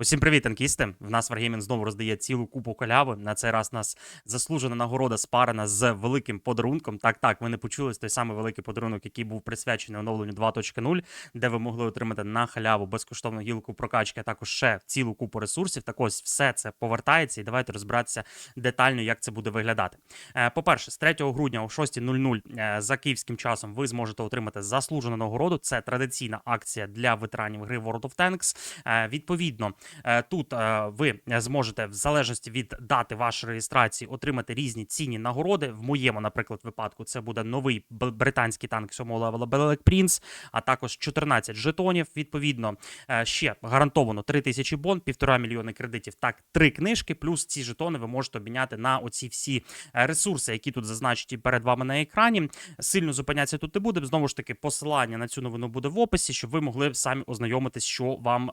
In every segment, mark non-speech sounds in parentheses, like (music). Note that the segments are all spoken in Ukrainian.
Усім привіт, танкісти! В нас Wargaming знову роздає цілу купу коляви. На цей раз нас заслужена нагорода спарена з великим подарунком. Так, так, ви не почулись той самий великий подарунок, який був присвячений оновленню 2.0, де ви могли отримати на халяву безкоштовну гілку прокачки, а також ще цілу купу ресурсів. Так ось все це повертається, і давайте розбиратися детально, як це буде виглядати. Е, По-перше, з 3 грудня о 6.00 е, за київським часом ви зможете отримати заслужену нагороду. Це традиційна акція для ветеранів гри World of Tanks. Е, Відповідно. Е, Тут е, ви зможете, в залежності від дати вашої реєстрації, отримати різні цінні нагороди. В моєму, наприклад, випадку це буде новий британський танк 7 левела Belek Prince, а також 14 жетонів. Відповідно, е, ще гарантовано 3 тисячі бон, півтора мільйони кредитів. Так, три книжки. Плюс ці жетони ви можете обміняти на оці всі ресурси, які тут зазначені перед вами на екрані. Сильно зупинятися тут не буде. Знову ж таки, посилання на цю новину буде в описі, щоб ви могли самі ознайомитись, що вам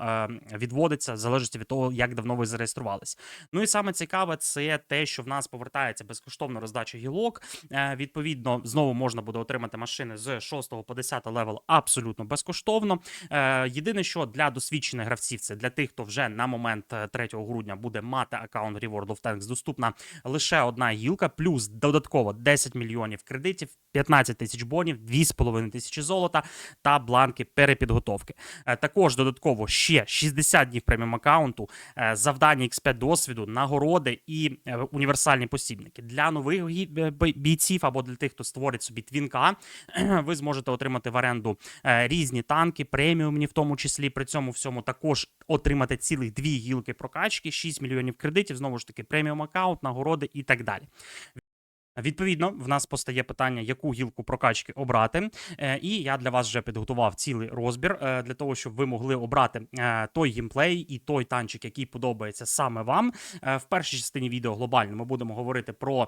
відводиться, залежності від того, як давно ви зареєструвались. Ну і саме цікаве, це те, що в нас повертається безкоштовна роздача гілок. Е, відповідно, знову можна буде отримати машини з 6 по 10 левел абсолютно безкоштовно. Е, єдине, що для досвідчених гравців, це для тих, хто вже на момент е, 3 грудня буде мати аккаунт Reward of Tanks, доступна лише одна гілка, плюс додатково 10 мільйонів кредитів, 15 тисяч бонів, 2,5 тисячі золота та бланки перепідготовки. Е, Також додатково ще 60 днів преміум аккаунту, е, завдання XP досвіду, нагороди і е, універсальні посібники. Для нових бійців або для тих, хто створить собі твінка, (clears throat) ви зможете отримати в оренду е, різні танки, преміумні в тому числі. При цьому всьому також отримати цілих дві гілки прокачки, 6 мільйонів кредитів, знову ж таки, преміум аккаунт, нагороди і так далі. Відповідно, в нас постає питання, яку гілку прокачки обрати. Е, І я для вас вже підготував цілий розбір е, для того, щоб ви могли обрати е, той геймплей і той танчик, який подобається саме вам. В першій частині відео глобально ми будемо говорити про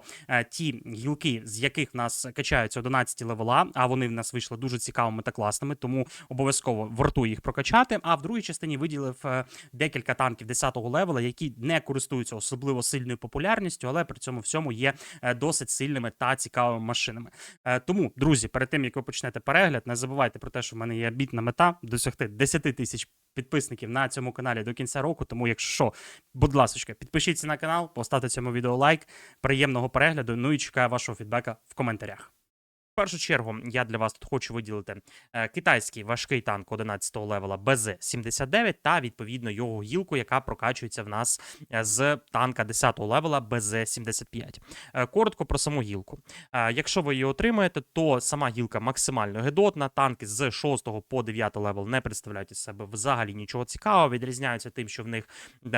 ті гілки, з яких в нас качаються 11 левела, а вони в нас вийшли дуже цікавими та класними, тому обов'язково вартує їх прокачати. А в другій частині виділив декілька танків 10-го левела, які не користуються особливо сильною популярністю, але при цьому всьому є досить сильними та цікавими машинами. Е, Тому, друзі, перед тим як ви почнете перегляд, не забувайте про те, що в мене є бітна мета досягти 10 тисяч підписників на цьому каналі до кінця року. Тому, якщо що, будь ласка, підпишіться на канал, поставте цьому відео лайк. Приємного перегляду. Ну і чекаю вашого фідбека в коментарях. Першу чергу я для вас тут хочу виділити е, китайський важкий танк 11-го левела БЗ-79 та відповідно його гілку, яка прокачується в нас е, з танка 10-го левела БЗ-75. Е, Коротко про саму гілку. Якщо ви її отримаєте, то сама гілка максимально гедотна. Танки з 6 по 9 левел не представляють із себе взагалі нічого цікавого. Відрізняються тим, що в них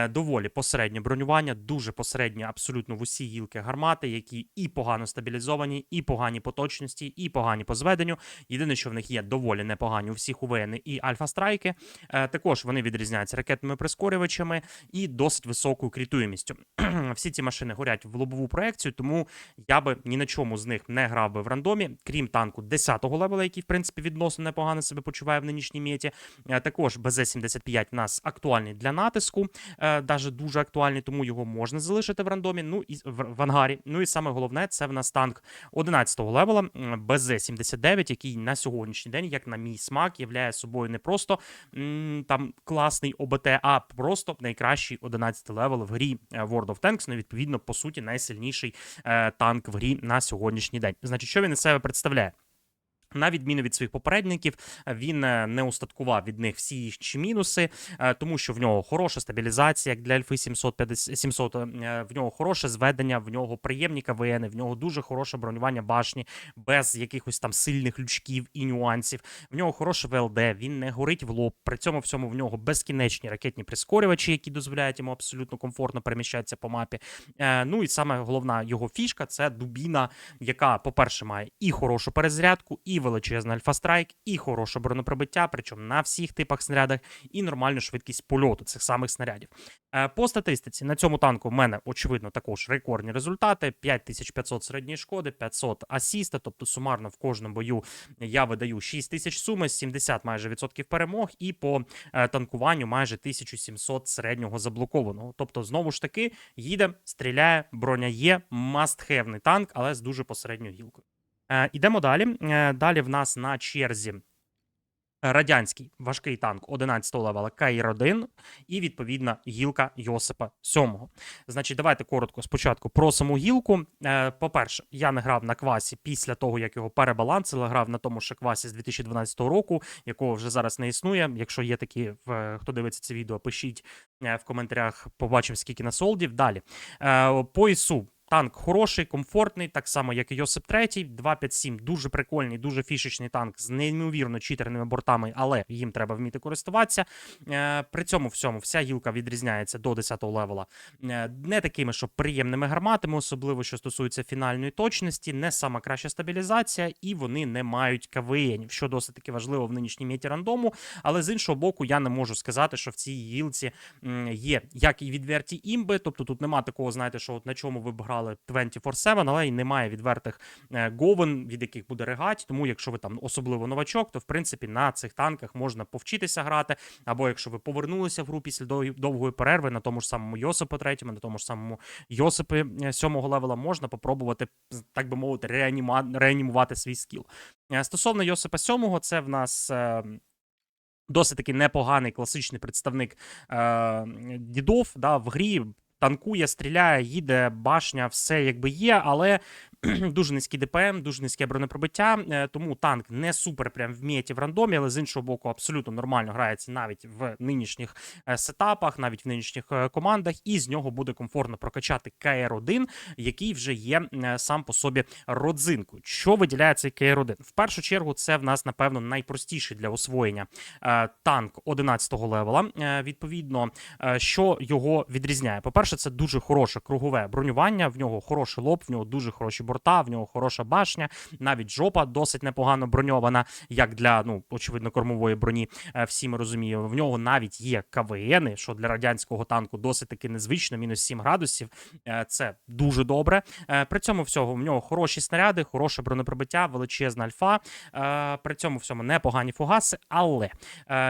доволі посереднє бронювання, дуже посереднє абсолютно в усі гілки гармати, які і погано стабілізовані, і погані по точності, і погані по зведенню. Єдине, що в них є доволі непогані у всіх УВН і альфа-страйки. Е, Також вони відрізняються ракетними прискорювачами і досить високою крітуємістю. (clears throat) Всі ці машини горять в лобову проекцію, тому я би ні на чому з них не грав би в рандомі, крім танку 10-го левела, який в принципі відносно непогано себе почуває в нинішній меті. Е, Також БЗ-75 у нас актуальний для натиску, е, даже дуже актуальний, тому його можна залишити в рандомі. Ну і в, ангарі. Ну і саме головне, це в нас танк 11-го левела БЗ-79, який на сьогоднішній день, як на мій смак, являє собою не просто там класний ОБТ, а просто найкращий 11 левел в грі е, World of Tanks. Ну, відповідно, по суті, найсильніший е, танк в грі на сьогоднішній день. Значить, що він із себе представляє? На відміну від своїх попередників, він е, не устаткував від них всі їхні мінуси, е, тому що в нього хороша стабілізація, як для Альфи 750, 700, е, в нього хороше зведення, в нього приємні КВН, в нього дуже хороше бронювання башні, без якихось там сильних лючків і нюансів. В нього хороше ВЛД, він не горить в лоб. При цьому всьому в нього безкінечні ракетні прискорювачі, які дозволяють йому абсолютно комфортно переміщатися по мапі. Е, Ну і саме головна його фішка це дубіна, яка, по-перше, має і хорошу перезарядку, і величезний альфа-страйк, і хороше бронепробиття, причому на всіх типах снарядах, і нормальну швидкість польоту цих самих снарядів. Е, По статистиці на цьому танку в мене очевидно також рекордні результати: 5500 середньої шкоди, 500 асіста, тобто сумарно в кожному бою я видаю 6000 суми, 70 майже відсотків перемог, і по е, танкуванню майже 1700 середнього заблокованого. Тобто, знову ж таки, їде, стріляє, броня є, мастхевний танк, але з дуже посередньою гілкою. Е, ідемо далі. Е, далі в нас на черзі радянський важкий танк 11-го левела КІР-1 і відповідно гілка Йосипа 7. Значить, давайте коротко спочатку про саму гілку. Е, По-перше, я не грав на квасі після того, як його перебалансили. Грав на тому ж квасі з 2012 року, якого вже зараз не існує. Якщо є такі, хто дивиться це відео, пишіть е, в коментарях, побачимо, скільки на солдів. Далі. Е, По ІСу Танк хороший, комфортний, так само, як і Йосип 3, 257, дуже прикольний, дуже фішечний танк з неймовірно читерними бортами, але їм треба вміти користуватися. Е, При цьому всьому вся гілка відрізняється до 10-го левела е, не такими, що приємними гарматами, особливо що стосується фінальної точності, не сама краща стабілізація, і вони не мають КВНів, що досить таки важливо в нинішній міті рандому. Але з іншого боку, я не можу сказати, що в цій гілці є як і відверті імби, тобто тут нема такого, знаєте, що от на чому ви б грали 24-7, але й немає відвертих е, говен, від яких буде регать. Тому, якщо ви там особливо новачок, то в принципі на цих танках можна повчитися грати. Або якщо ви повернулися в гру після довгої- перерви на тому ж самому Йосипу 3, на тому ж самому Йосипі 7 левела, можна попробувати, так би мовити, реаніма... реанімувати свій скіл. Е, Стосовно Йосипа 7, це в нас. е, Досить таки непоганий класичний представник е, дідов да, в грі. Танкує, стріляє, їде, башня, все якби є, але (clears throat) дуже низький ДПМ, дуже низьке бронепробиття. е, Тому танк не супер прям вмієте в рандомі, але з іншого боку, абсолютно нормально грається навіть в нинішніх е, сетапах, навіть в нинішніх е, командах, і з нього буде комфортно прокачати КР-1, який вже є сам по собі родзинкою. Що виділяє цей КР-1? В першу чергу, це в нас, напевно, найпростіший для освоєння танк 11 левела. Відповідно, що його відрізняє? По-перше, це дуже хороше кругове бронювання. В нього хороший лоб, в нього дуже хороші борта, в нього хороша башня, навіть жопа досить непогано броньована, як для ну очевидно кормової броні. Е, Всі ми розуміємо. В нього навіть є КВНи, що для радянського танку досить таки незвично, мінус 7 градусів. Е, Це дуже добре. Е, При цьому всього в нього хороші снаряди, хороше бронепробиття, величезна альфа. При цьому всьому непогані фугаси, але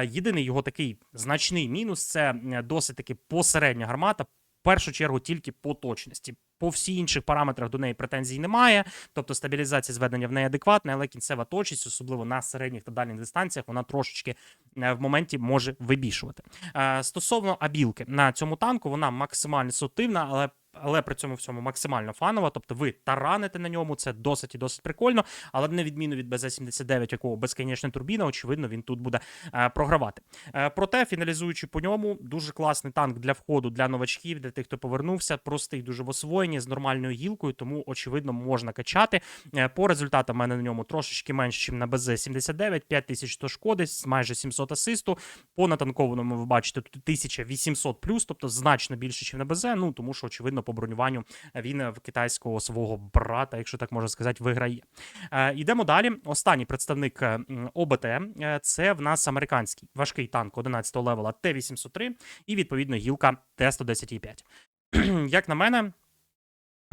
єдиний його такий значний мінус це досить таки посередня гармата. Першу чергу тільки по точності. По всіх інших параметрах до неї претензій немає. Тобто стабілізація зведення в неї адекватна, але кінцева точність, особливо на середніх та дальніх дистанціях, вона трошечки е, в моменті може вибішувати. Е, Стосовно абілки на цьому танку, вона максимально сутивна, але. Але при цьому всьому максимально фанова, тобто ви тараните на ньому, це досить і досить прикольно, але на відміну від БЗ-79, якого безконечна турбіна, очевидно, він тут буде е, програвати. Е, проте, фіналізуючи по ньому, дуже класний танк для входу для новачків, для тих, хто повернувся, простий дуже в освоєнні з нормальною гілкою, тому очевидно можна качати. Е, по результатам мене на ньому трошечки менше, ніж на БЗ-79, 5100 шкоди, майже 700 асисту. По натанкованому ви бачите тут 1800 плюс, тобто значно більше, ніж на БЗ. Ну тому що очевидно по бронюванню він е, в китайського свого брата, якщо так можна сказати, виграє. Е, Йдемо далі. Останній представник е, ОБТ е, це в нас американський важкий танк 11 левела Т-803 і відповідно гілка Т-110,5. (clears throat) Як на мене.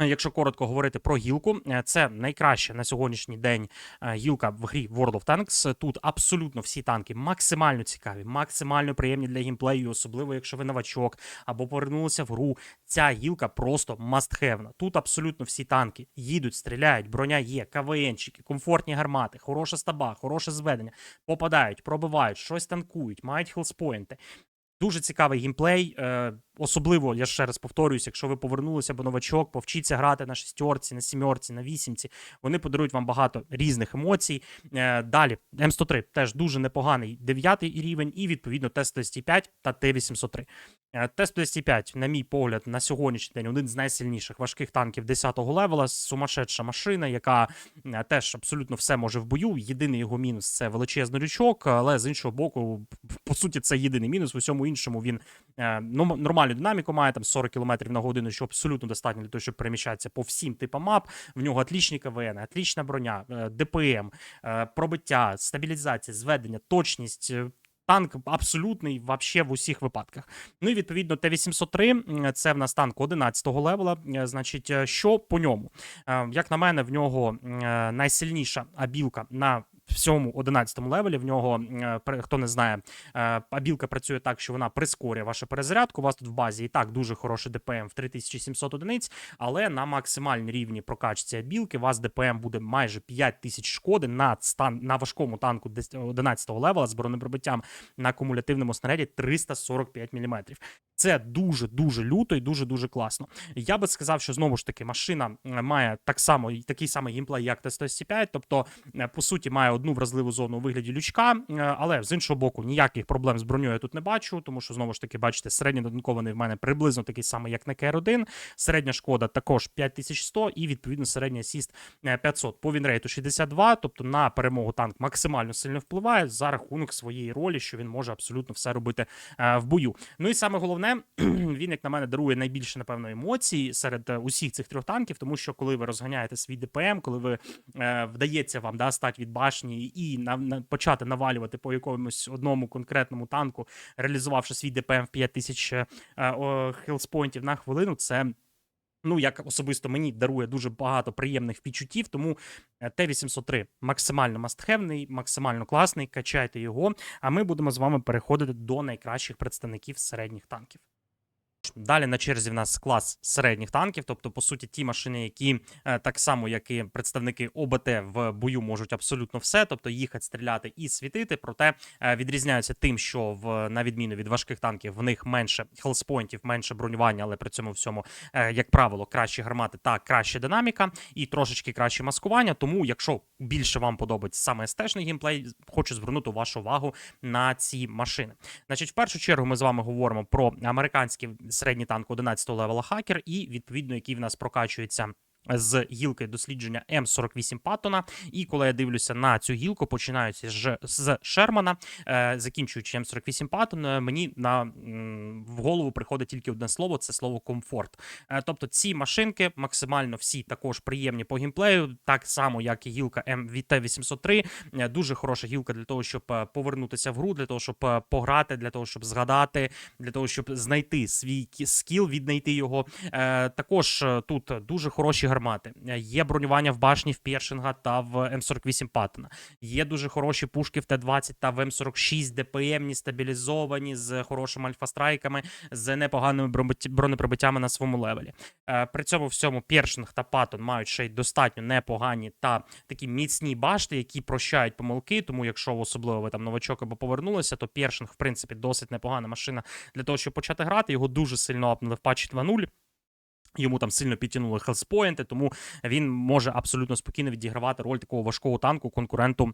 Якщо коротко говорити про гілку, е, це найкраща на сьогоднішній день е, гілка в грі World of Tanks. Тут абсолютно всі танки максимально цікаві, максимально приємні для геймплею, особливо якщо ви новачок або повернулися в гру. Ця гілка просто must-have. Тут абсолютно всі танки їдуть, стріляють, броня є, КВНчики, комфортні гармати, хороша стаба, хороше зведення, попадають, пробивають, щось танкують, мають хілспоінти. Дуже цікавий геймплей. Е, особливо, я ще раз повторююсь, якщо ви повернулися або новачок, повчіться грати на шестерці, на сімерці, на вісімці. Вони подарують вам багато різних емоцій. Е, далі, М103 теж дуже непоганий дев'ятий рівень, і відповідно Т-105 та Т-803. Е, Т-105, на мій погляд, на сьогоднішній день один з найсильніших важких танків 10-го левела, сумасшедша машина, яка е, теж абсолютно все може в бою. Єдиний його мінус це величезний лючок, але з іншого боку, суті, це єдиний мінус. В усьому іншому він ну, нормальну динаміку має там 40 км на годину, що абсолютно достатньо для того, щоб переміщатися по всім типам мап. В нього отлічні КВН, отлічна броня, е, ДПМ, е, пробиття, стабілізація, зведення, точність. Танк абсолютний вообще в усіх випадках. Ну і відповідно Т-803 це в нас танк 11-го левела. Значить, що по ньому? Як на мене, в нього найсильніша абілка на всьому 11 левелі. В нього, е, хто не знає, е, абілка працює так, що вона прискорює вашу перезарядку. У вас тут в базі і так дуже хороший ДПМ в 3700 одиниць, але на максимальній рівні прокачці абілки у вас ДПМ буде майже 5000 шкоди на, стан, на важкому танку дес- 11 левела з бронепробиттям на кумулятивному снаряді 345 мм. Це дуже дуже люто і дуже дуже класно. Я би сказав, що знову ж таки машина е, має так само такий самий геймплей, як Т-105, тобто, е, по суті, має одну вразливу зону у вигляді лючка, е, але з іншого боку, ніяких проблем з броньою я тут не бачу, тому що знову ж таки, бачите, середній додатковий в мене приблизно такий самий, як на КР-1. Середня шкода також 5100 і відповідно середній асіст е, 500. По вінрейту 62, тобто на перемогу танк максимально сильно впливає за рахунок своєї ролі, що він може абсолютно все робити е, в бою. Ну і саме головне, (clears throat) він, як на мене, дарує найбільше, напевно, емоцій серед е, усіх цих трьох танків, тому що коли ви розганяєте свій ДПМ, коли ви е, вдається вам да, стати від башні і на, на, почати навалювати по якомусь одному конкретному танку, реалізувавши свій ДПМ в 5000 е, е, хілспойнтів на хвилину, це. Ну, як особисто мені дарує дуже багато приємних відчуттів, тому е, Т-803 максимально мастхевний, максимально класний. Качайте його. А ми будемо з вами переходити до найкращих представників середніх танків. Далі на черзі в нас клас середніх танків, тобто, по суті, ті машини, які е, так само, як і представники ОБТ в бою можуть абсолютно все, тобто їхати, стріляти і світити. Проте е, відрізняються тим, що в на відміну від важких танків в них менше хелспойнтів, менше бронювання, але при цьому всьому, е, як правило, кращі гармати та краща динаміка і трошечки краще маскування. Тому, якщо більше вам подобається саме стежний геймплей, хочу звернути вашу увагу на ці машини. Значить, в першу чергу ми з вами говоримо про американський середній танк 11 левела хакер, і відповідно, який в нас прокачується. З гілки дослідження М48 Паттона. І коли я дивлюся на цю гілку, починаючи з, Шермана, е, закінчуючи М48 Паттон, е, мені на в голову приходить тільки одне слово: це слово комфорт. Е, тобто ці машинки максимально всі також приємні по геймплею, так само як і гілка МВТ-803. Е, Дуже хороша гілка для того, щоб повернутися в гру, для того, щоб пограти, для того, щоб згадати, для того, щоб знайти свій скіл, віднайти його. Також тут дуже хороші гармати. Е, Є бронювання в башні в Першинга та в М48 Паттона. Є дуже хороші пушки в Т-20 та в М46, ДПМні, стабілізовані, з хорошими альфастрайками, з непоганими бронепробиттями на своєму левелі. Е, При цьому всьому Першинг та Паттон мають ще й достатньо непогані та такі міцні башти, які прощають помилки. Тому, якщо особливо ви там новачок або повернулися, то Першинг, в принципі, досить непогана машина для того, щоб почати грати. Його дуже сильно апнули в патчі 2.0. Йому там сильно підтягнули хелспоінти, тому він може абсолютно спокійно відігравати роль такого важкого танку конкуренту.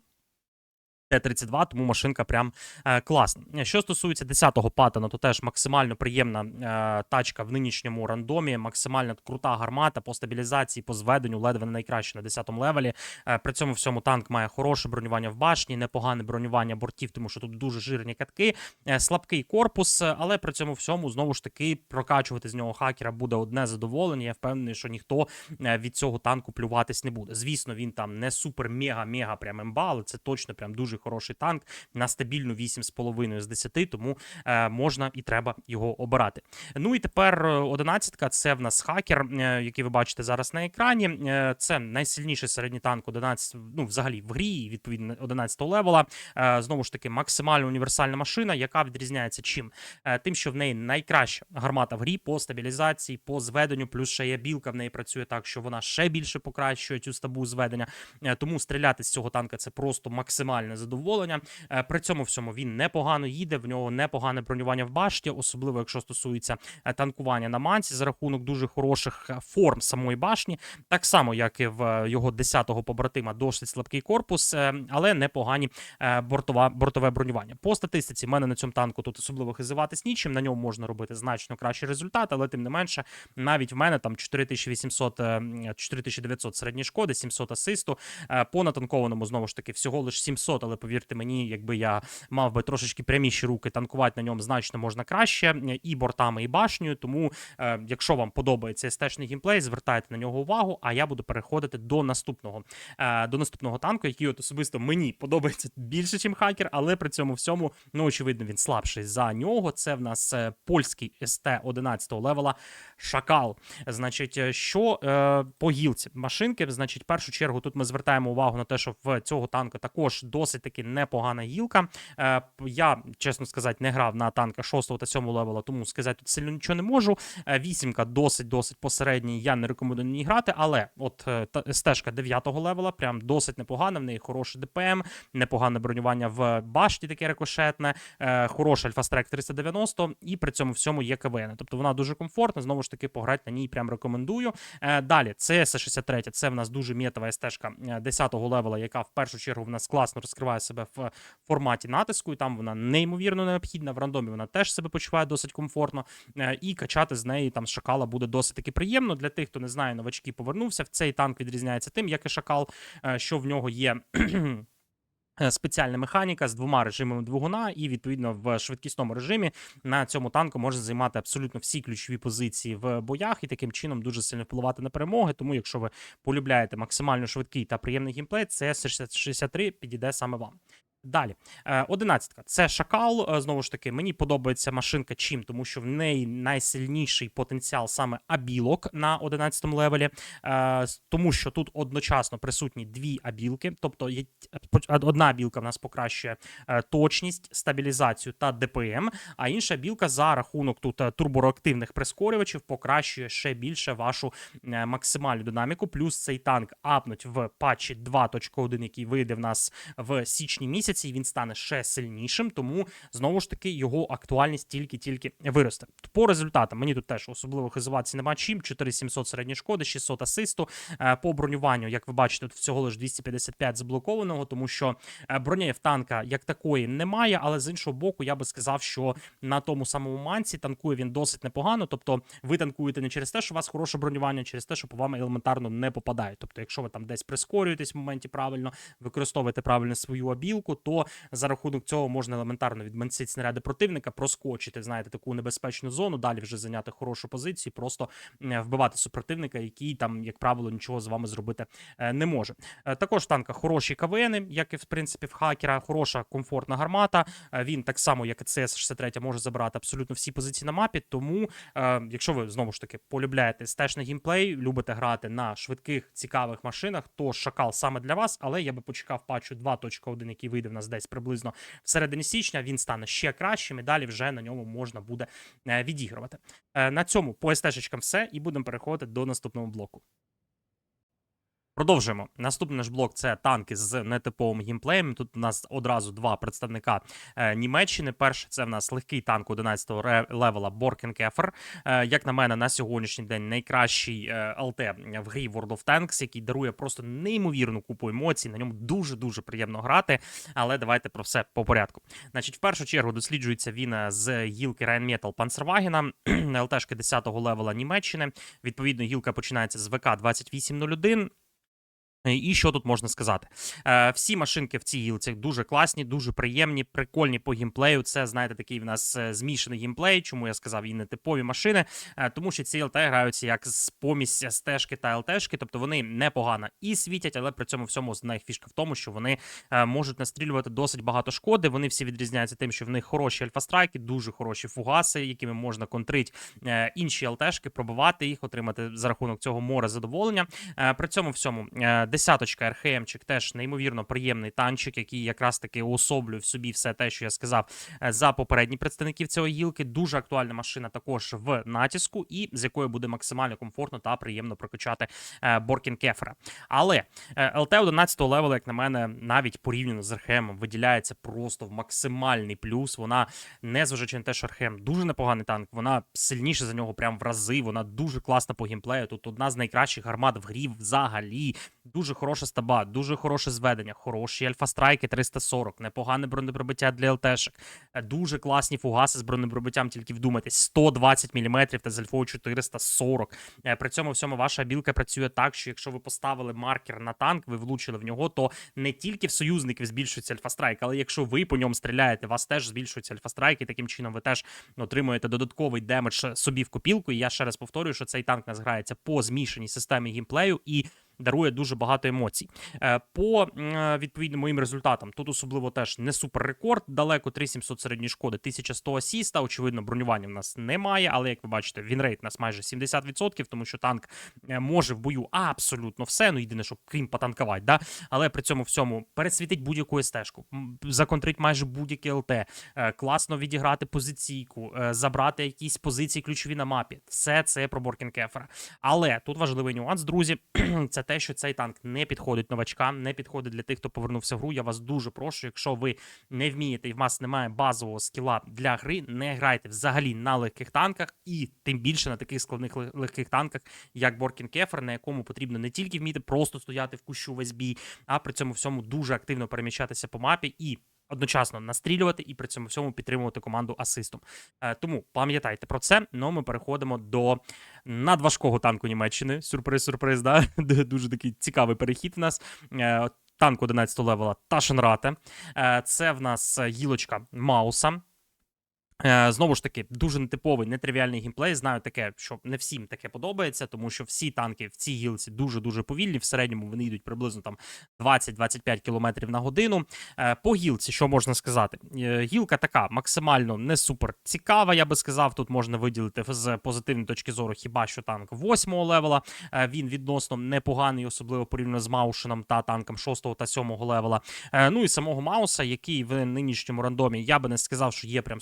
Т-32, тому машинка прям е, класна. Що стосується 10-го паттона, то теж максимально приємна е, тачка в нинішньому рандомі, максимально крута гармата по стабілізації, по зведенню, ледве не найкраще на 10-му левелі. Е, при цьому всьому танк має хороше бронювання в башні, непогане бронювання бортів, тому що тут дуже жирні катки, е, слабкий корпус, але при цьому всьому знову ж таки прокачувати з нього хакера буде одне задоволення. Я впевнений, що ніхто е, від цього танку плюватись не буде. Звісно, він там не супер мега-мега прям емба, але це точно прям дуже хороший танк на стабільну 8,5 з 10, тому е, можна і треба його обирати. Ну і тепер 11-ка це в нас хакер, е, який ви бачите зараз на екрані. Е, Це найсильніший середній танк 11, ну взагалі в грі, відповідно 11 левела. Е, Знову ж таки, максимально універсальна машина, яка відрізняється чим? Е, Тим, що в неї найкраща гармата в грі по стабілізації, по зведенню, плюс ще є білка в неї працює так, що вона ще більше покращує цю стабу зведення. Е, Тому стріляти з цього танка це просто максимальне задоволення. Е, При цьому всьому він непогано їде, в нього непогане бронювання в башті, особливо якщо стосується е, танкування на манці за рахунок дуже хороших е, форм самої башні, так само як і в його 10-го побратима, досить слабкий корпус, але непогані бортова, бортове бронювання. По статистиці, в мене на цьому танку тут особливо хизуватись нічим. На ньому можна робити значно кращий результат, але тим не менше, навіть в мене там 4800, е, 4900 середньої шкоди, 700 асисту. По натанкованому знову ж таки всього лише 700, але але повірте мені, якби я мав би трошечки пряміші руки, танкувати на ньому значно можна краще і бортами, і башнею. Тому, е, якщо вам подобається естешний геймплей, звертайте на нього увагу. А я буду переходити до наступного е, до наступного танку, який от особисто мені подобається більше, ніж хакер, але при цьому всьому, ну очевидно, він слабший за нього. Це в нас е, польський СТ 11 левела Шакал. Значить, що по гілці машинки, значить, в першу чергу тут ми звертаємо увагу на те, що в цього танка також досить таки непогана гілка. Е, я, чесно сказати, не грав на танка 6 та 7 левела, тому сказати тут сильно нічого не можу. Е, Вісімка досить досить посередній. Я не рекомендую на ній грати, але от е, стежка 9 левела, прям досить непогана. В неї хороший ДПМ, непогане бронювання в башті, таке рикошетне, е, хороша Альфастрек 390, і при цьому всьому є КВН. Тобто вона дуже комфортна. Знову ж таки, пограти на ній прям рекомендую. Е, Далі, CS 63 це в нас дуже м'єтова стежка 10-го левела, яка в першу чергу в нас класно розкриває себе в форматі натиску, і там вона неймовірно необхідна. В рандомі вона теж себе почуває досить комфортно. Е, І качати з неї там шакала буде досить таки приємно. Для тих, хто не знає, новачки повернувся. В цей танк відрізняється тим, як і шакал, е, що в нього є. (clears throat) е, Спеціальна механіка з двома режимами двигуна, і відповідно в швидкісному режимі на цьому танку може займати абсолютно всі ключові позиції в боях і таким чином дуже сильно впливати на перемоги. Тому, якщо ви полюбляєте максимально швидкий та приємний геймплей, це 63 підійде саме вам. Далі, Е, одинадцятка. Це шакал. Е, Знову ж таки, мені подобається машинка чим, тому що в неї найсильніший потенціал саме абілок на 11 левелі, Е, тому що тут одночасно присутні дві абілки, тобто одна абілка в нас покращує точність, стабілізацію та ДПМ, а інша білка за рахунок тут турбореактивних прискорювачів покращує ще більше вашу максимальну динаміку. Плюс цей танк апнуть в патчі 2.1, який вийде в нас в січні місяці. І Він стане ще сильнішим, тому знову ж таки його актуальність тільки-тільки виросте. По результатам мені тут теж особливо хизуватися нема чим. 4700 середньої шкоди, 600 асисту. Е, По бронюванню, як ви бачите, тут всього лиш 255 заблокованого, тому що е, броні в танка як такої немає. Але з іншого боку, я би сказав, що на тому самому манці танкує він досить непогано. Тобто, ви танкуєте не через те, що у вас хороше бронювання, а через те, що по вам елементарно не попадають. Тобто, якщо ви там десь прискорюєтесь в моменті правильно, використовуєте правильно свою обілку, то за рахунок цього можна елементарно відманцити снаряди противника, проскочити, знаєте, таку небезпечну зону, далі вже зайняти хорошу позицію, просто вбивати супротивника, який там, як правило, нічого з вами зробити е, не може. Е, Також танка хороші КВНи, як і в принципі в хакера, хороша комфортна гармата. Е, Він так само, як і CS-63, може забирати абсолютно всі позиції на мапі. Тому, якщо ви знову ж таки полюбляєте стежний геймплей, любите грати на швидких цікавих машинах, то шакал саме для вас. Але я би почекав патчу 2.1, який вийде в нас десь приблизно в середині січня. Він стане ще кращим, і далі вже на ньому можна буде е, відігрувати. Е, На цьому по СТ-шечкам все, і будемо переходити до наступного блоку. Продовжуємо. Наступний наш блок це танки з нетиповим геймплеєм. Тут у нас одразу два представника е, Німеччини. Перший це в нас легкий танк 11-го левела Боркенкефер. Е, як на мене, на сьогоднішній день найкращий е, ЛТ в грі World of Tanks, який дарує просто неймовірну купу емоцій. На ньому дуже дуже приємно грати. Але давайте про все по порядку. Значить, в першу чергу досліджується він з гілки Rheinmetall (clears throat) Панцервагена, ЛТшки 10-го левела Німеччини. Відповідно, гілка починається з ВК 2801. І що тут можна сказати? Е, всі машинки в цій гілці дуже класні, дуже приємні, прикольні по геймплею. Це, знаєте, такий в нас е, змішаний геймплей. Чому я сказав і не типові машини? Е, тому що ці ЛТ граються як з помість стежки та ЛТшки, тобто вони непогано і світять, але при цьому всьому з них фішка в тому, що вони е, можуть настрілювати досить багато шкоди. Вони всі відрізняються тим, що в них хороші альфастрайки, дуже хороші фугаси, якими можна контрити е, інші ЛТшки, пробивати їх, отримати за рахунок цього море задоволення. Е, При цьому всьому е, десяточка РХМчик теж неймовірно приємний танчик, який якраз таки уособлює в собі все те, що я сказав е, за попередні представників цієї гілки. Дуже актуальна машина також в натиску, і з якою буде максимально комфортно та приємно прокачати е, Боркін Кефера. Але ЛТ 11 левела, як на мене, навіть порівняно з РХМ, виділяється просто в максимальний плюс. Вона, незважаючи на те, що РХМ дуже непоганий танк, вона сильніша за нього прям в рази. Вона дуже класна по геймплею. Тут одна з найкращих гармат в грі взагалі. Дуже дуже хороша стаба, дуже хороше зведення, хороші альфа-страйки 340, непогане бронепробиття для ЛТшек, е, дуже класні фугаси з бронепробиттям, тільки вдумайтесь, 120 мм та з альфою 440. Е, При цьому всьому ваша білка працює так, що якщо ви поставили маркер на танк, ви влучили в нього, то не тільки в союзників збільшується альфа-страйк, але якщо ви по ньому стріляєте, вас теж збільшується альфа-страйк, і таким чином ви теж отримуєте додатковий демедж собі в копілку. І я ще раз повторюю, що цей танк нас грається по змішаній системі геймплею і. Дарує дуже багато емоцій. Е, По м, відповідно моїм результатам. Тут особливо теж не супер рекорд. Далеко 3700 середньої шкоди, 1100 асіста. Очевидно, бронювання в нас немає, але як ви бачите, вінрейт у нас майже 70%, тому що танк е, може в бою абсолютно все. Ну єдине, що крім потанкувати, да? але при цьому всьому пересвітить будь-яку стежку, законтрить майже будь-яке ЛТ, е, класно відіграти позиційку, е, забрати якісь позиції ключові на мапі. Все це про Боркінкефера. Але тут важливий нюанс, друзі. (clears throat) Це те, що цей танк не підходить новачкам, не підходить для тих, хто повернувся в гру. Я вас дуже прошу, якщо ви не вмієте і в вас немає базового скіла для гри, не грайте взагалі на легких танках, і тим більше на таких складних легких танках, як Боркін Кефер, на якому потрібно не тільки вміти просто стояти в кущу весь бій, а при цьому всьому дуже активно переміщатися по мапі і. Одночасно настрілювати і при цьому всьому підтримувати команду асистом. Е, тому пам'ятайте про це. Ну ми переходимо до надважкого танку Німеччини. Сюрприз, сюрприз, да? (laughs) Дуже такий цікавий перехід у нас. Е, Танк 11 левела Ташенрате. Е, Це в нас гілочка Мауса. Е, Знову ж таки, дуже нетиповий, нетривіальний геймплей. Знаю таке, що не всім таке подобається, тому що всі танки в цій гілці дуже-дуже повільні. В середньому вони йдуть приблизно там 20-25 км на годину. Е, По гілці, що можна сказати? Е, Гілка така максимально не супер цікава, я би сказав. Тут можна виділити з позитивної точки зору, хіба що танк 8 левела. Він відносно непоганий, особливо порівняно з Маушеном та танком 6 та 7 левела. Ну і самого Мауса, який в нинішньому рандомі я би не сказав, що є прям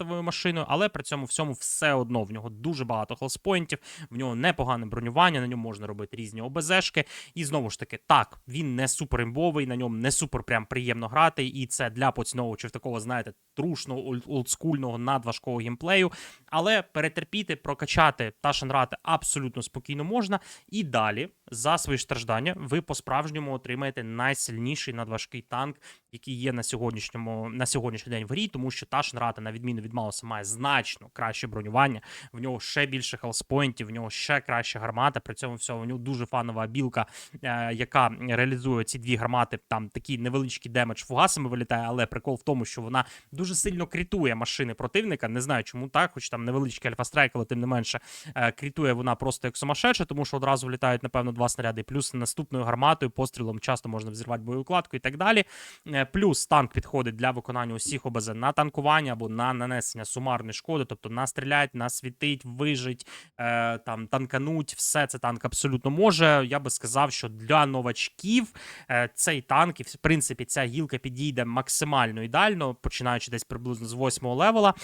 суперметовою машиною, але при цьому всьому все одно в нього дуже багато хелспоінтів, в нього непогане бронювання, на ньому можна робити різні ОБЗшки. І знову ж таки, так, він не супер імбовий, на ньому не супер прям приємно грати, і це для поціновувачів такого, знаєте, трушного олдскульного надважкого геймплею. Але перетерпіти, прокачати та шанрати абсолютно спокійно можна. І далі, за свої страждання, ви по-справжньому отримаєте найсильніший надважкий танк, який є на сьогоднішньому на сьогоднішній день в грі, тому що та шанрата, на відміну від Мауса, має значно краще бронювання. В нього ще більше хелспоінтів, в нього ще краща гармата. При цьому всьому в нього дуже фанова білка, е, яка реалізує ці дві гармати. Там такий невеличкий демедж фугасами вилітає, але прикол в тому, що вона дуже сильно крітує машини противника. Не знаю, чому так, хоч там невеличкий альфа-страйк, але тим не менше е, крітує вона просто як сумасшедша, тому що одразу влітають, напевно, два снаряди. Плюс наступною гарматою, пострілом часто можна взірвати бойовикладку і так далі. Е, Плюс танк підходить для виконання усіх ОБЗ на танкування або на нанесення сумарної шкоди, тобто настрілять, насвітить, вижить, е, там танкануть. Все це танк абсолютно може. Я би сказав, що для новачків е, цей танк, і в принципі, ця гілка підійде максимально ідеально, починаючи десь приблизно з 8 левела,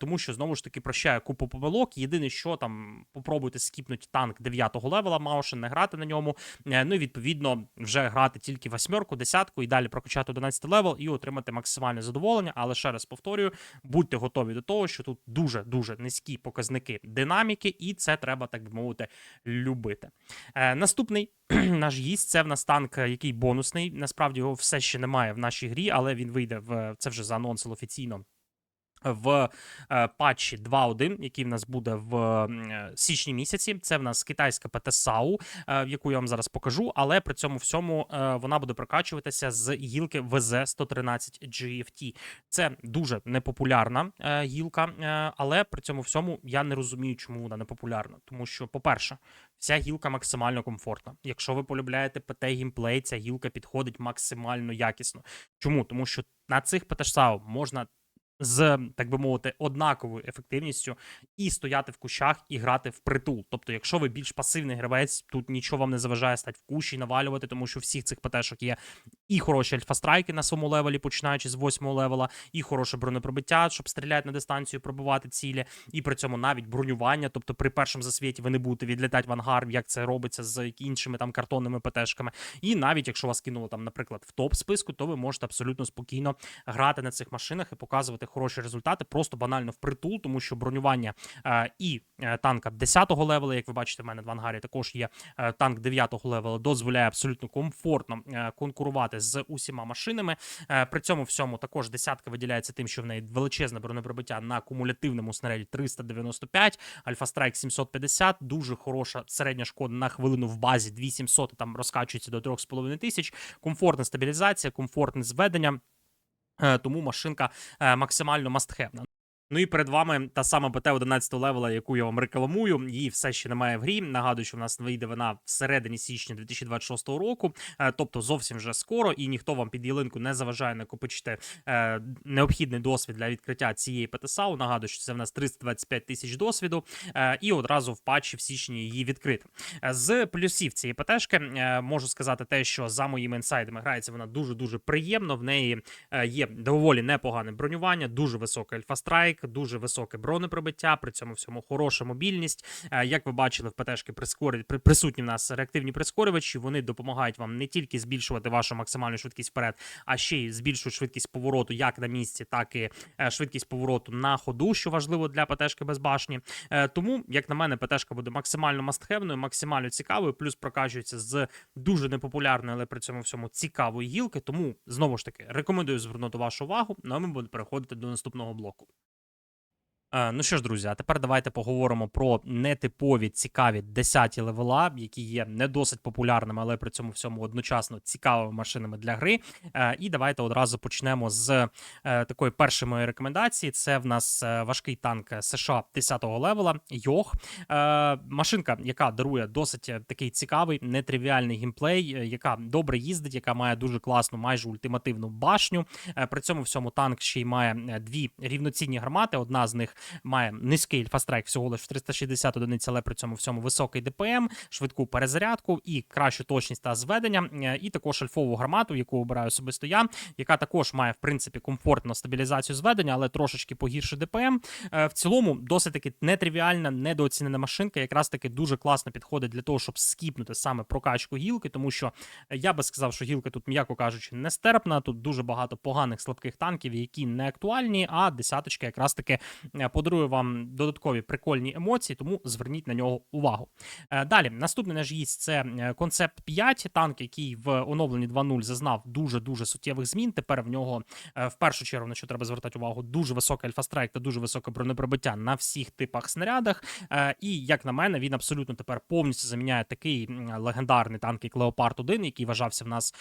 тому що знову ж таки прощає купу помилок. Єдине, що там попробуйте скіпнути танк 9 левела, Маушен, не грати на ньому. Е, Ну і відповідно вже грати тільки восьмерку, десятку і далі прокачати 11 левел і отримати максимальне задоволення. Але ще раз повторюю, будьте готові до того, що тут дуже дуже низькі показники динаміки, і це треба так би мовити любити. Е, наступний (clears throat) наш гість це в нас танк, е, який бонусний. Насправді його все ще немає в нашій грі, але він вийде в це вже заанонсили офіційно. В е, патчі 2.1, який в нас буде в е, січні місяці. Це в нас китайська ПТСАУ, е, в яку я вам зараз покажу, але при цьому всьому е, вона буде прокачуватися з гілки ВЗ-113 GFT. Це дуже непопулярна е, гілка, е, але при цьому всьому я не розумію, чому вона не популярна. Тому що, по-перше, Вся гілка максимально комфортна. Якщо ви полюбляєте ПТ геймплей, ця гілка підходить максимально якісно. Чому? Тому що на цих ПТ-САУ можна з, так би мовити, однаковою ефективністю і стояти в кущах і грати в притул. Тобто, якщо ви більш пасивний гравець, тут нічого вам не заважає стати в кущі навалювати, тому що всіх цих ПТшок є і хороші альфа-страйки на своєму левелі, починаючи з восьмого левела, і хороше бронепробиття, щоб стріляти на дистанцію, пробивати цілі, і при цьому навіть бронювання. Тобто, при першому засвіті ви не будете відлітати в ангар, як це робиться з іншими там картонними ПТшками. І навіть якщо вас кинуло там, наприклад, в топ списку, то ви можете абсолютно спокійно грати на цих машинах і показувати показати хороші результати, просто банально впритул, тому що бронювання е, і е, танка 10-го левела, як ви бачите, в мене в ангарі також є е, танк 9-го левела, дозволяє абсолютно комфортно конкурувати з усіма машинами. При цьому всьому також десятка виділяється тим, що в неї величезне бронепробиття на кумулятивному снаряді 395, Альфа Страйк 750, дуже хороша середня шкода на хвилину в базі 2700, там розкачується до 3,5 тисяч. Комфортна стабілізація, комфортне зведення. Е, Тому машинка е, максимально мастхевна. Ну і перед вами та сама БТ 11 левела, яку я вам рекламую. Її все ще немає в грі. Нагадую, що в нас вийде вона всередині січня 2026 року, е, тобто зовсім вже скоро, і ніхто вам під ялинку не заважає накопичити е, необхідний досвід для відкриття цієї ПТСАУ. Нагадую, що це в нас 325 тисяч досвіду, е, і одразу в патчі в січні її відкрити. З плюсів цієї ПТшки можу сказати те, що за моїми інсайдами грається вона дуже дуже приємно. В неї є доволі непогане бронювання, дуже високий альфа-страйк, дуже високе бронепробиття, при цьому всьому хороша мобільність. Е, Як ви бачили, в ПТшки прискорі... при- присутні в нас реактивні прискорювачі. Вони допомагають вам не тільки збільшувати вашу максимальну швидкість вперед, а ще й збільшують швидкість повороту як на місці, так і е, швидкість повороту на ходу, що важливо для ПТшки без башні. Е, Тому, як на мене, ПТшка буде максимально мастхевною, максимально цікавою, плюс прокачується з дуже непопулярної, але при цьому всьому цікавої гілки. Тому знову ж таки рекомендую звернути вашу увагу. Ну а ми будемо переходити до наступного блоку. Е, Ну що ж, друзі, а тепер давайте поговоримо про нетипові цікаві 10 левела, які є не досить популярними, але при цьому всьому одночасно цікавими машинами для гри. Е, І давайте одразу почнемо з е, такої першої моєї рекомендації. Це в нас важкий танк США 10-го левела Йох. Машинка, яка дарує досить такий цікавий, нетривіальний геймплей, е, яка добре їздить, яка має дуже класну, майже ультимативну башню. При цьому всьому танк ще й має дві рівноцінні гармати. Одна з них має низький альфастрайк, всього лише 360 одиниць, але при цьому всьому високий ДПМ, швидку перезарядку і кращу точність та зведення. Е, І також альфову гармату, яку обираю особисто я, яка також має в принципі комфортну стабілізацію зведення, але трошечки погірше ДПМ. Е, В цілому досить таки нетривіальна, недооцінена машинка, якраз таки дуже класно підходить для того, щоб скіпнути саме прокачку гілки, тому що е, я би сказав, що гілка тут, м'яко кажучи, нестерпна. Тут дуже багато поганих слабких танків, які не актуальні. А десяточка якраз таки подарує вам додаткові прикольні емоції, тому зверніть на нього увагу. Е, Далі, наступний наш гість це е, концепт 5, танк, який в оновленні 2.0 зазнав дуже дуже суттєвих змін. Тепер в нього е, в першу чергу на що треба звертати увагу, дуже високий альфа-страйк та дуже високе бронепробиття на всіх типах снарядах. І як на мене, він абсолютно тепер повністю заміняє такий легендарний танк, як Леопард 1, який вважався в нас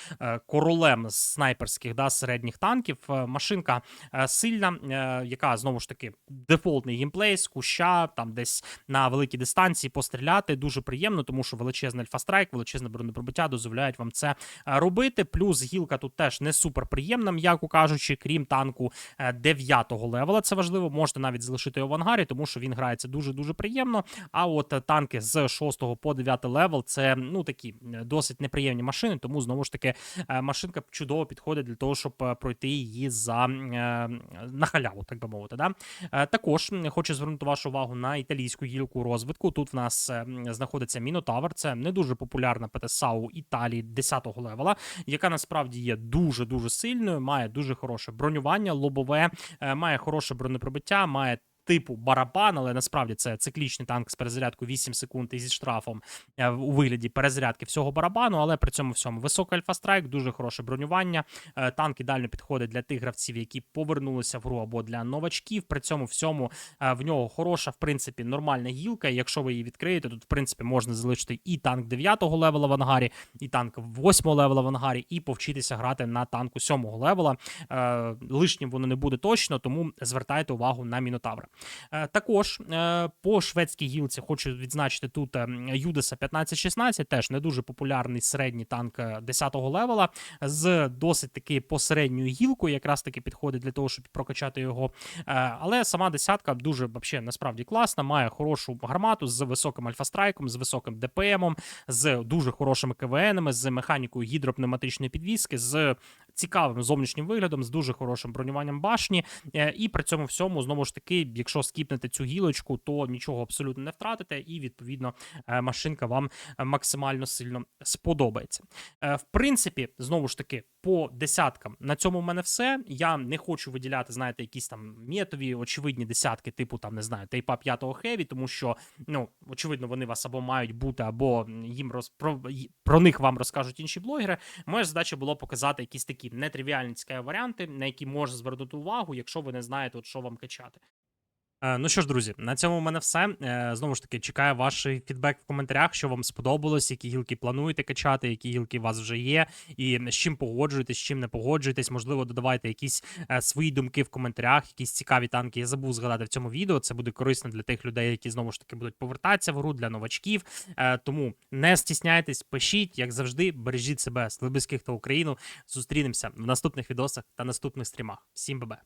королем снайперських да, середніх танків. Машинка сильна, яка знову ж таки дефолтний геймплей з куща, там десь на великій дистанції постріляти. Дуже приємно, тому що величезний альфа-страйк, величезне бронепробиття дозволяють вам це е, робити. Плюс гілка тут теж не супер приємна, м'яко кажучи, крім танку 9-го левела. Це важливо, можете навіть залишити його в ангарі, тому що він грається дуже дуже приємно. А от е, танки з 6 по 9 левел це ну такі е, досить неприємні машини. Тому знову ж таки е, машинка чудово підходить для того, щоб е, пройти її за е, на халяву, так би мовити. Да? Е, Також хочу звернути вашу увагу на італійську гілку розвитку. Тут в нас е, знаходиться Мінотавр. Це не дуже популярна ПТСАУ Італії 10-го левела, яка насправді є дуже дуже сильною, має дуже хороше бронювання, лобове, е, має хороше бронепробиття, має. Типу барабан, але насправді це циклічний танк з перезарядкою 8 секунд і зі штрафом е, у вигляді перезарядки всього барабану, але при цьому всьому високий альфа-страйк, дуже хороше бронювання. Е, Танк ідеально підходить для тих гравців, які повернулися в гру або для новачків. При цьому всьому е, в нього хороша, в принципі, нормальна гілка. Якщо ви її відкриєте, тут в принципі можна залишити і танк 9-го левела в ангарі, і танк 8-го левела в ангарі, і повчитися грати на танку 7-го левела. Лишнім воно не буде точно, тому звертайте увагу на мінотавра. Е, Також е, по шведській гілці хочу відзначити тут е, Юдеса 1516, теж не дуже популярний середній танк 10-го левела з досить таки посередньою гілкою, якраз таки підходить для того, щоб прокачати його. Е, Але сама десятка дуже вообще насправді класна, має хорошу гармату з високим альфа-страйком, з високим ДПМом, з дуже хорошими КВНами, з механікою гідропневматичної підвіски, з цікавим зовнішнім виглядом, з дуже хорошим бронюванням башні. Е, І при цьому всьому, знову ж таки, якщо скіпнете цю гілочку, то нічого абсолютно не втратите, і відповідно е, машинка вам максимально сильно сподобається. Е, В принципі, знову ж таки, по десяткам на цьому в мене все. Я не хочу виділяти, знаєте, якісь там метові, очевидні десятки, типу там не знаю, тейпа 5 хеві, тому що ну очевидно вони вас або мають бути, або їм роз про, них вам розкажуть інші блогери. Моя задача було показати якісь такі нетривіальні цікаві варіанти, на які можна звернути увагу, якщо ви не знаєте, от що вам качати. Е, Ну що ж, друзі, на цьому в мене все. Е, Знову ж таки, чекаю ваш фідбек в коментарях, що вам сподобалось, які гілки плануєте качати, які гілки у вас вже є, і з чим погоджуєтесь, з чим не погоджуєтесь. Можливо, додавайте якісь е, свої думки в коментарях, якісь цікаві танки. Я забув згадати в цьому відео. Це буде корисно для тих людей, які знову ж таки будуть повертатися в гру для новачків. Тому не стісняйтесь, пишіть, як завжди, бережіть себе, слабиских та Україну. Зустрінемося в наступних відосах та наступних стрімах. Всім бабе!